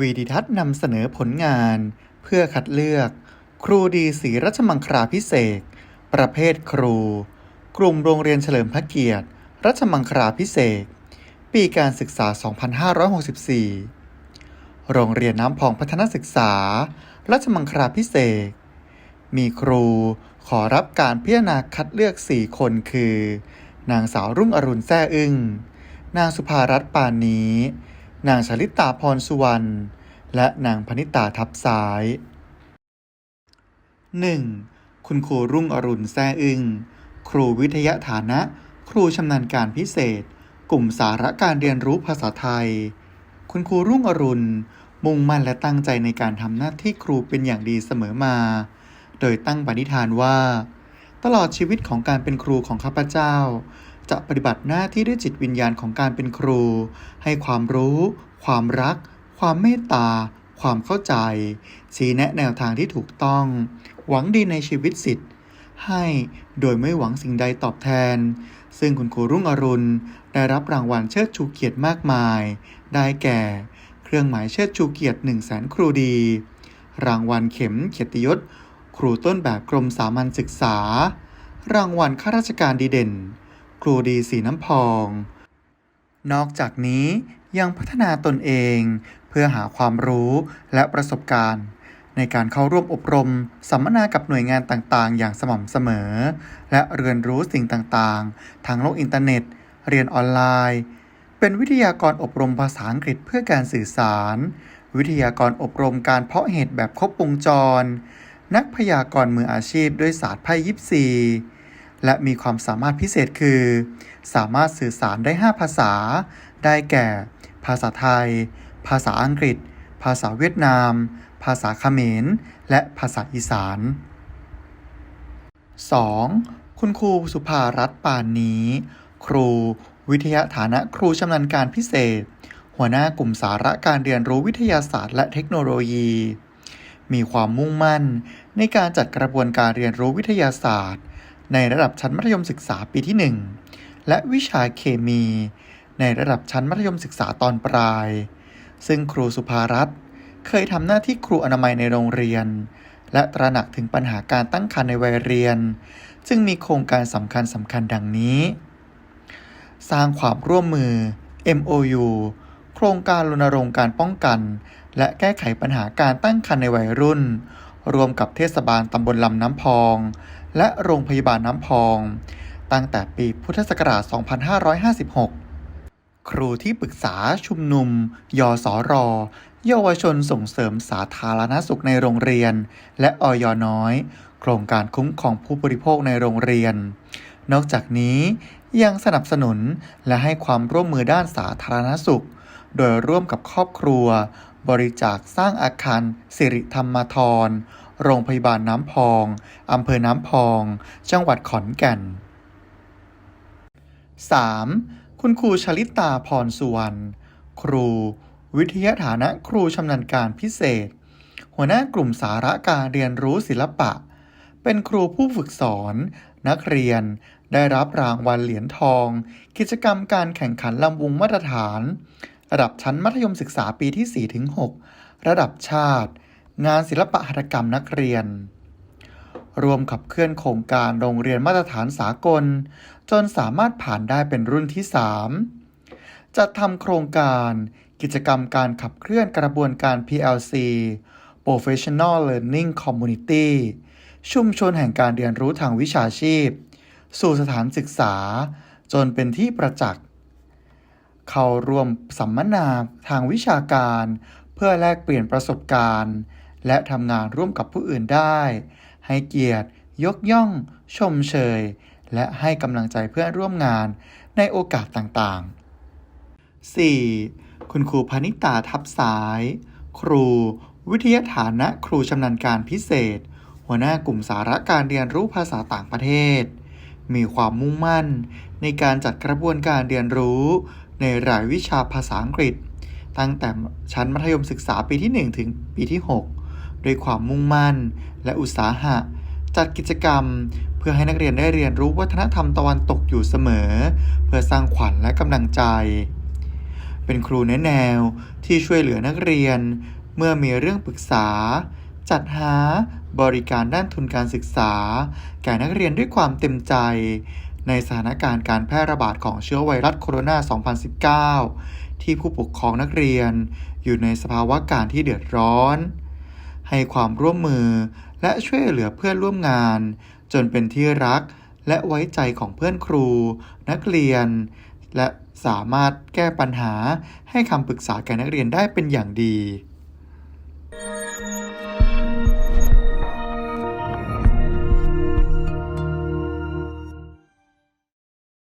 วีดิทัศน์นำเสนอผลงาน เพื่อคัดเลือก ครูดีศรีรัชมังคลาพิเศษ ประเภทครู กลุ่มโรงเรียนเฉลิมพระเกียรติ รัชมังคลาพิเศษ ปีการศึกษา 2564 โรงเรียนน้ำพองพัฒนศึกษา รัชมังคลาพิเศษ มีครูขอรับการพิจารณาคัดเลือก 4 คนคือ นางสาวรุ่งอรุณแซ่อึ้ง นางสุภารัตน์ปานนี้ นางชลิตาพรสุวรรณ และนางพนิตาทับซ้าย 1. คุณครูรุ่งอรุณแซ่อึ้งครูวิทยาฐานะ ครูชำนาญการพิเศษ กลุ่มสาระการเรียนรู้ภาษาไทย คุณครูรุ่งอรุณ มุ่งมั่นและตั้งใจในการทำหน้าที่ครูเป็นอย่างดีเสมอมา โดยตั้งปณิธานว่า ตลอดชีวิตของการเป็นครูของข้าพเจ้า จะปฏิบัติหน้าที่ด้วยจิตวิญญาณของการเป็นครู ให้ความรู้ ความรัก ความเมตตา ความเข้าใจชี้แนะแนวทางที่ถูกต้อง หวังดีในชีวิตสิทธิ์ ให้โดยไม่หวังสิ่งใดตอบแทน ซึ่งคุณครูรุ่งอรุณ ได้รับรางวัลเชิดชูเกียรติมากมาย ได้แก่ เครื่องหมายเชิดชูเกียรติ1 0 0 0 0แสนครูดี รางวัลเข็มเกียรติยศ ครูต้นแบบกรมสามัญศึกษา รางวัลข้าราชการดีเด่น ครูดีสีน้ำพอง นอกจากนี้ยังพัฒนาตนเองเพื่อหาความรู้และประสบการณ์ ในการเข้าร่วมอบรม สัมมนากับหน่วยงานต่างๆ อย่างสม่ำเสมอ และเรียนรู้สิ่งต่างๆ ทางโลกอินเทอร์เน็ต เรียนออนไลน์ เป็นวิทยากรอบรมภาษาอังกฤษเพื่อการสื่อสาร วิทยากรอบรมการเพาะเห็ดแบบครบวงจร นักพยากรณ์มืออาชีพด้วยศาสตร์ไพ่ยิปซี และมีความสามารถพิเศษคือ สามารถสื่อสารได้ 5 ภาษา ได้แก่ ภาษาไทย ภาษาอังกฤษ ภาษาเวียดนาม ภาษาเขมร และภาษาอีสาน 2. คุณครูสุภารัตน์ปานนี้ ครู วิทยาฐานะครูชำนาญการพิเศษ หัวหน้ากลุ่มสาระการเรียนรู้วิทยาศาสตร์ และเทคโนโลยี มีความมุ่งมั่น ในการจัดกระบวนการเรียนรู้วิทยาศาสตร์ ในระดับชั้นมัธยมศึกษาปีที่ 1 และวิชาเคมี ในระดับชั้นมัธยมศึกษาตอนปลาย ซึ่งครูสุภารัตน์เคยทำหน้าที่ครูอนามัยในโรงเรียน และตระหนักถึงปัญหาการตั้งครรภ์ในวัยเรียน จึงมีโครงการสำคัญสำคัญดังนี้ สร้างความร่วมมือ MOU โครงการรณรงค์การป้องกัน และแก้ไขปัญหาการตั้งครรภ์ในวัยรุ่น รวมกับเทศบาลตำบลลำน้ำพอง และโรงพยาบาลน้ำพอง ตั้งแต่ปีพุทธศักราช 2556 ครูที่ปรึกษาชุมนุม ยสรเยาวชนส่งเสริมสาธารณสุขในโรงเรียน และออยน้อย โครงการคุ้มครองผู้บริโภคในโรงเรียน นอกจากนี้ยังสนับสนุนและให้ความร่วมมือด้านสาธารณสุข โดยร่วมกับครอบครัว บริจาคสร้างอาคารสิริธรรมทร โรงพยาบาลน้ำพอง อำเภอน้ำพอง จังหวัดขอนแก่น 3. คุณครูชลิตาพรสุวรรณ ครู วิทยาฐานะครูชำนาญการพิเศษ หัวหน้ากลุ่มสาระการเรียนรู้ศิลปะ เป็นครูผู้ฝึกสอน นักเรียน ได้รับรางวัลเหรียญทอง กิจกรรมการแข่งขันลำวงมาตรฐาน ระดับชั้นมัธยมศึกษาปีที่ 4 ถึง 6 ระดับชาติ งานศิลปะหัตถกรรมนักเรียน รวมขับเคลื่อนโครงการโรงเรียนมาตรฐานสากล จนสามารถผ่านได้เป็นรุ่นที่ 3 จัดทำโครงการกิจกรรมการขับเคลื่อนกระบวนการ PLC Professional Learning Community ชุมชนแห่งการเรียนรู้ทางวิชาชีพ สู่สถานศึกษา จนเป็นที่ประจักษ์ เข้าร่วมสัมมนาทางวิชาการ เพื่อแลกเปลี่ยนประสบการณ์ และทำงานร่วมกับผู้อื่นได้ ให้เกียรติ ยกย่อง ชมเชย และให้กำลังใจเพื่อนร่วมงานในโอกาสต่างๆ 4. คุณครูพนิตาทับสาย ครู วิทยาฐานะครูชำนาญการพิเศษ หัวหน้ากลุ่มสาระการเรียนรู้ภาษาต่างประเทศ มีความมุ่งมั่นในการจัดกระบวนการเรียนรู้ ในรายวิชาภาษาอังกฤษ ตั้งแต่ชั้นมัธยมศึกษาปีที่ 1 ถึงปีที่ 6 ด้วยความมุ่งมั่นและอุตสาหะ จัดกิจกรรมเพื่อให้นักเรียนได้เรียนรู้วัฒนธรรมตะวันตกอยู่เสมอ เพื่อสร้างขวัญและกำลังใจ เป็นครูแนแนวที่ช่วยเหลือนักเรียน เมื่อมีเรื่องปรึกษา จัดหาบริการด้านทุนการศึกษา แก่นักเรียนด้วยความเต็มใจ ในสถานการณ์การแพร่ระบาดของเชื้อไวรัสโคโรนา 2019 ที่ผู้ปกครองนักเรียน อยู่ในสภาวะการที่เดือดร้อน ให้ความร่วมมือและช่วยเหลือเพื่อนร่วมงาน จนเป็นที่รักและไว้ใจของเพื่อนครู นักเรียน และสามารถแก้ปัญหาให้คำปรึกษาแก่นักเรียนได้เป็นอย่างดี